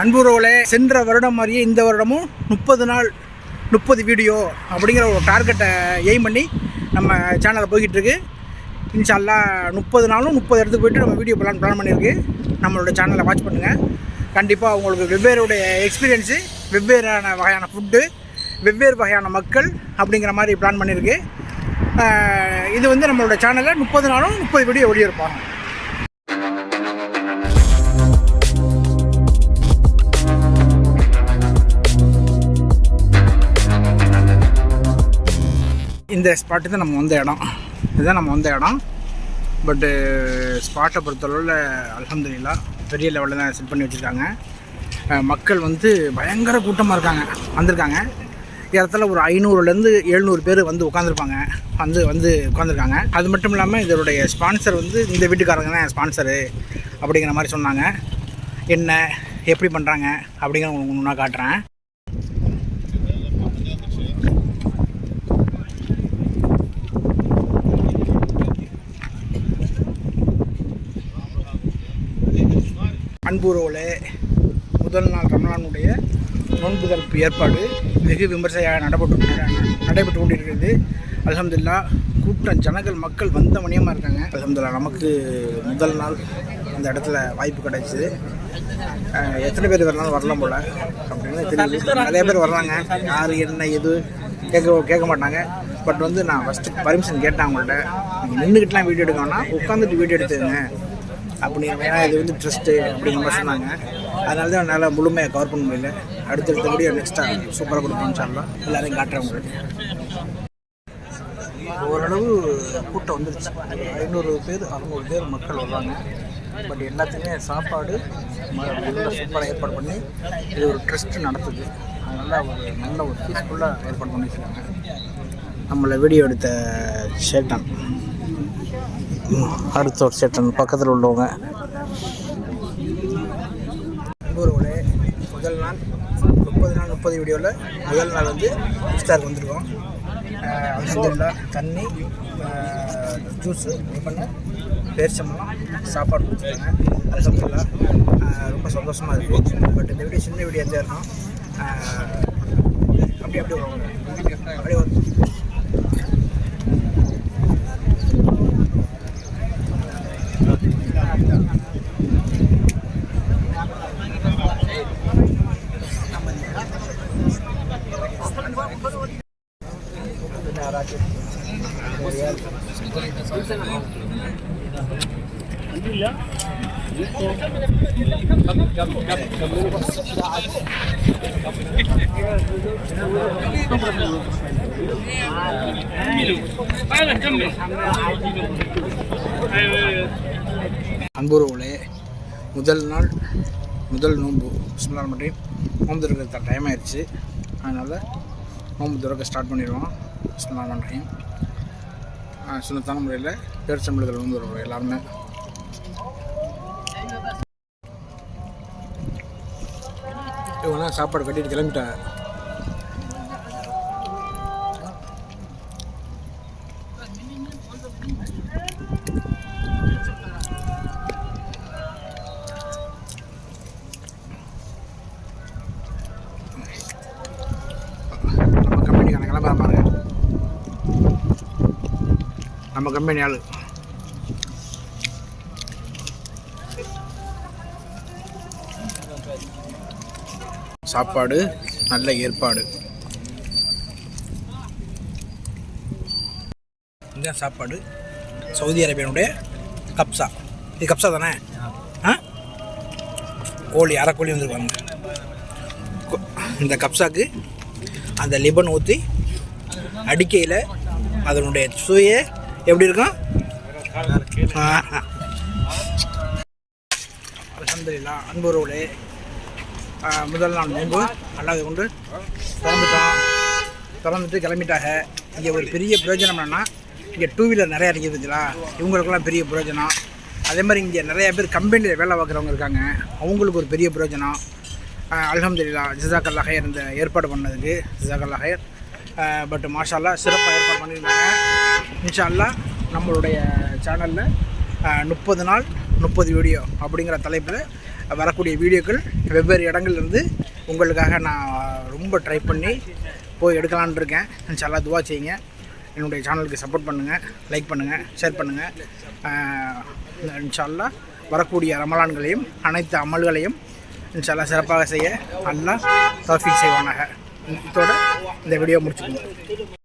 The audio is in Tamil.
அன்புறவுல சென்ற வருடம் மாதிரியே இந்த வருடமும் முப்பது நாள் முப்பது வீடியோ அப்படிங்கிற ஒரு டார்கெட்டை எய்ம் பண்ணி நம்ம சேனலில் போய்கிட்டு இருக்கு. இன்ஷால்லா முப்பது நாளும் முப்பது இடத்துக்கு போயிட்டு நம்ம வீடியோ பிளான் பிளான் பண்ணியிருக்கு. நம்மளோட சேனலை வாட்ச் பண்ணுங்கள் கண்டிப்பாக உங்களுக்கு வெவ்வேறுடைய எக்ஸ்பீரியன்ஸு வெவ்வேறான வகையான ஃபுட்டு வெவ்வேறு வகையான மக்கள் அப்படிங்கிற மாதிரி பிளான் பண்ணியிருக்கு. இது வந்து நம்மளோட சேனலில் முப்பது நாளும் முப்பது வீடியோ ஒளியிருப்பாங்க இந்த ஸ்பாட்டு தான் நம்ம வந்த இடம். இதுதான் நம்ம வந்த இடம். பட்டு ஸ்பாட்டை uh, பொறுத்தளவில் அலமதுல்லா பெரிய லெவலில் தான் செட் பண்ணி வச்சுருக்காங்க. மக்கள் வந்து பயங்கர கூட்டமாக இருக்காங்க. வந்திருக்காங்க. இடத்துல ஒரு ஐநூறுலேருந்து எழுநூறு பேர் வந்து உட்காந்துருப்பாங்க வந்து வந்து உட்காந்துருக்காங்க அது மட்டும் இல்லாமல் இதனுடைய ஸ்பான்சர் வந்து இந்த வீட்டுக்காரங்க தான் ஸ்பான்சரு அப்படிங்கிற மாதிரி சொன்னாங்க. என்ன எப்படி பண்ணுறாங்க அப்படிங்கிற உங்களுக்கு நான் காட்டுறேன். அன்புறவுல முதல் நாள் ரமலானுடைய நோன்பு தரப்பு ஏற்பாடு வெகு விமர்சையாக நடைபெற்று நடைபெற்று கொண்டிருக்கிறது. அலமதுல்லா கூட்டம் ஜனங்கள் மக்கள் வந்த மணியமாக இருக்காங்க. அலமதுல்லா நமக்கு முதல் நாள் அந்த இடத்துல வாய்ப்பு கிடைச்சிது. எத்தனை பேர் வரலாம் வரலாம் போல் அப்படின்னு தெரியுது. நிறைய பேர் வர்றாங்க. யார் என்ன எது கேட்க கேட்க மாட்டாங்க. பட் வந்து நான் ஃபஸ்ட்டு பர்மிஷன் கேட்டேன் அவங்கள்ட்ட. நீங்கள் நின்றுக்கிட்டலாம் வீடியோ எடுக்க வேணாம் உட்காந்துட்டு வீடியோ எடுத்துக்கோங்க. அப்படி ஏன்னா இது வந்து ட்ரஸ்ட்டு அப்படிங்கிற மாதிரி சொன்னாங்க. அதனால தான் என்னால் முழுமையாக கவர் பண்ண முடியல. அடுத்தடுத்த வீடியோ நெக்ஸ்ட்டாக சூப்பராக கொடுப்போம் சொல்லலாம் எல்லாரையும் காட்டுறேன் உங்களுக்கு. ஓரளவு கூட்டம் வந்துருச்சு. ஐநூறு பேர் அறுநூறு பேர் மக்கள் வருவாங்க பட் எல்லாத்துக்குமே சாப்பாடு சூப்பராக ஏற்பாடு பண்ணி இது ஒரு ட்ரஸ்ட் நடத்துது. அதனால் ஒரு நல்ல ஒரு பீஸ்ஃபுல்லாக ஏற்பாடு பண்ணியிருக்காங்க. நம்மளை வீடியோ எடுத்த சேட்டன் அடுத்தோர் அடுத்த ஒரு சேட்டன் பக்கத்தில் உள்ளவங்க. ஊரோட முதல் நாள் முப்பது நாள் முப்பது வீடியோவில் முதல் நாள் வந்து இஃப்தாருக்கு வந்திருக்கோம். அல்ஹம்துலில்லா தண்ணி ஜூஸு பண்ண பேரிச்சம்பளம் சாப்பாடு கொடுத்துருக்காங்க. அல்ஹம்துலில்லா ரொம்ப சந்தோஷமாக இருக்குது பட் இந்த வீடியோ சின்ன வீடியோ தான் இருக்கும் அப்படியே அப்படியே அப்படியே அன்புறவுகளே முதல் நாள் முதல் நோன்பு. சும்மால் மட்டும் நோன்பு திறக்கிற டைம் ஆயிடுச்சு. அதனால் நோன்பு திறக்க ஸ்டார்ட் பண்ணிடுவோம். சும்மால் பண்ணுறேன் சுண்ணத்தான முறையில் பேரிச்சம்பளத்தில் வந்து வருவோம் எல்லாருமே. இவங்களாம் சாப்பாடு கட்டிட்டு கிளம்பிட்டாங்க நம்ம கம்பெனி ஆள். சாப்பாடு நல்ல ஏற்பாடு. இதுதான் சாப்பாடு சவுதி அரேபியனுடைய கப்சா. இது கப்சா தானே? ஆ? கோழி அரைக்கோழி வந்துருக்காங்க. இந்த கப்சாக்கு அந்த லிபன் ஊற்றி அடிக்கையில் அதனுடைய சுவையை எப்படி இருக்கும்? அலமதுல்லா அல்ஹம்துலில்லா முதல் நாள் நோன்பு. அல்லாத கொண்டு திறந்துட்டோம் திறந்துட்டு கிளம்பிட்டாங்க. இங்கே ஒரு பெரிய பிரயோஜனம் என்னென்னா இங்கே டூ வீலர் நிறையா இருக்குதுங்களா இவங்களுக்கெல்லாம் பெரிய பிரயோஜனம். அதே மாதிரி இங்கே நிறைய பேர் கம்பெனியில் வேலை பார்க்குறவங்க இருக்காங்க. அவங்களுக்கு ஒரு பெரிய பிரயோஜனம். அலமதுல்லா ஜிசாக்கல்லா ஹயர் இந்த ஏற்பாடு பண்ணதுக்கு. ஜிசாக்கல்லா ஹயர். பட் மாஷால்லா சிறப்பாக ஏற்பாடு பண்ணியிருந்தாங்க இன்ஷா நம்மளுடைய சேனலில் முப்பது நாள் முப்பது வீடியோ அப்படிங்கிற தலைப்பில் வரக்கூடிய வீடியோக்கள் வெவ்வேறு இடங்கள்லேருந்து உங்களுக்காக நான் ரொம்ப ட்ரை பண்ணி போய் எடுக்கலான் இருக்கேன். இன்ஷால்லா துவா செய்யுங்க. என்னுடைய சேனலுக்கு சப்போர்ட் பண்ணுங்கள் லைக் பண்ணுங்கள் ஷேர் பண்ணுங்கள் இன்ஷால்லா வரக்கூடிய ரமலான்களையும் அனைத்து அமல்களையும் இன்ஷால்லா சிறப்பாக செய்ய நல்லா தௌஃபீக் செய்வானாக. இதோட இந்த வீடியோ முடிச்சுக்கோங்க